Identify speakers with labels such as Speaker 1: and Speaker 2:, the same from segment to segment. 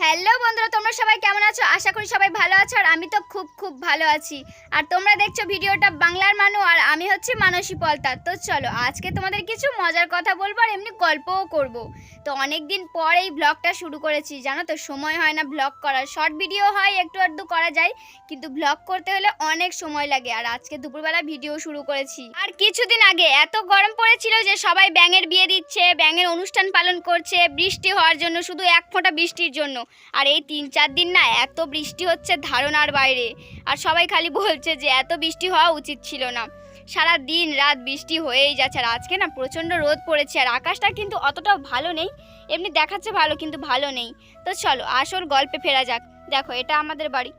Speaker 1: Hello বন্ধুরা, তোমরা সবাই কেমন আছো? আশা করি সবাই ভালো আছো আর আমি তো খুব খুব ভালো আছি। আর তোমরা দেখছ ভিডিওটা বাংলার মানু আর হচ্ছে মানসী পলতার তো চলো, আজকে তোমাদের কিছু মজার কথা বলব আর এমনি গল্পও করব। তো অনেক দিন পর এই ব্লগটা শুরু করেছি, জানো তো? সময় হয় না ব্লগ করার। শর্ট ভিডিও হয়, একটু আধটু করা যায়, কিন্তু ব্লগ করতে হলে অনেক সময় লাগে। আর আজকে দুপুরবেলা ভিডিও শুরু করেছি। আর কিছুদিন আগে এত গরম পড়েছিল যে সবাই ব্যাঙের বিয়ে দিচ্ছে, ব্যাঙের অনুষ্ঠান পালন করছে, বৃষ্টি হওয়ার জন্য শুধু এক ফোঁটা বৃষ্টির জন্য। আর এই তিন চার দিন না এত বৃষ্টি হচ্ছে ধারণার বাইরে। আর সবাই খালি বলছে যে এত বৃষ্টি হওয়া উচিত ছিল না। সারা দিন রাত বৃষ্টি হয়েই যাচ্ছে আর আজকে না প্রচণ্ড রোদ পড়েছে আর আকাশটা কিন্তু অতটাও ভালো নেই, এমনি দেখাচ্ছে ভালো কিন্তু ভালো নেই। তো চলো, আসল গল্পে ফেরা যাক। দেখো, এটা আমাদের বাড়ি।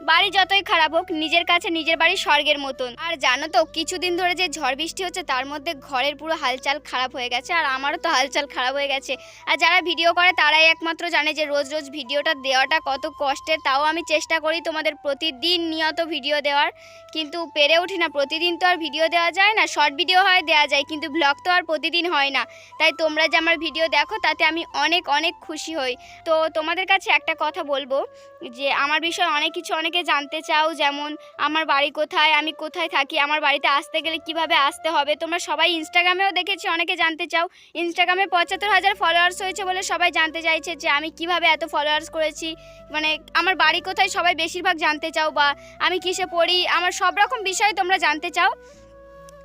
Speaker 1: বাড়ি যতই খারাপ হোক, নিজের কাছে নিজের বাড়ি স্বর্গের মতন। আর জানো তো, কিছুদিন ধরে যে ঝড় বৃষ্টি হচ্ছে, তার মধ্যে ঘরের পুরো হালচাল খারাপ হয়ে গেছে, আর আমারও তো হালচাল খারাপ হয়ে গেছে। আর যারা ভিডিও করে, তারাই একমাত্র জানে যে রোজ রোজ ভিডিওটা দেওয়াটা কত কষ্টের। তাও আমি চেষ্টা করি তোমাদের প্রতিদিন নিয়ত ভিডিও দেওয়ার, কিন্তু পেরে উঠি না। প্রতিদিন তো আর ভিডিও দেওয়া যায় না, শর্ট ভিডিও হয়, দেওয়া যায়, কিন্তু ব্লগ তো আর প্রতিদিন হয় না। তাই তোমরা যে আমার ভিডিও দেখো, তাতে আমি অনেক অনেক খুশি হই। তো তোমাদের কাছে একটা কথা বলব, যে আমার বিষয়ে অনেক কিছু অনেকে জানতে চাও যেমন, আমার বাড়ি কোথায়? আমি কোথায় থাকি? আমার বাড়িতে আসতে গেলে কীভাবে আসতে হবে? তোমরা সবাই ইনস্টাগ্রামেও দেখেছি, অনেকে জানতে চাও। ইনস্টাগ্রামে পঁচাত্তর হাজার ফলোয়ার্স হয়েছে বলে সবাই জানতে চাইছে যে, আমি কীভাবে এত ফলোয়ার্স করেছি? মানে আমার বাড়ি কোথায়? সবাই বেশিরভাগ জানতে চাও বা, আমি কিসে পড়ি? আমার সব রকম বিষয় তোমরা জানতে চাও।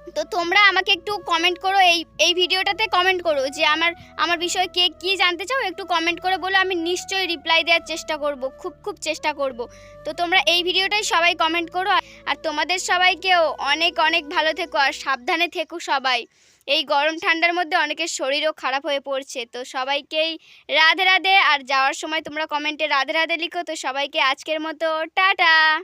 Speaker 1: তো তোমরা আমাকে একটু কমেন্ট করো, এই এই ভিডিওটাতে কমেন্ট করো যে আমার আমার বিষয়ে কে কী জানতে চাও, একটু কমেন্ট করে বলো, আমি নিশ্চয়ই রিপ্লাই দেওয়ার চেষ্টা করব, খুব খুব চেষ্টা করব। তো তোমরা এই ভিডিওটাই সবাই কমেন্ট করো, আর তোমাদের সবাইকেও অনেক অনেক ভালো থেকো, আর সাবধানে থেকো সবাই। এই গরম ঠান্ডার মধ্যে অনেকের শরীরও খারাপ হয়ে পড়ছে, তো সবাইকেই রাধে রাধে, আর যাওয়ার সময় তোমরা কমেন্টে রাধে রাধে লিখো, তো সবাইকে আজকের মতো, টাটা!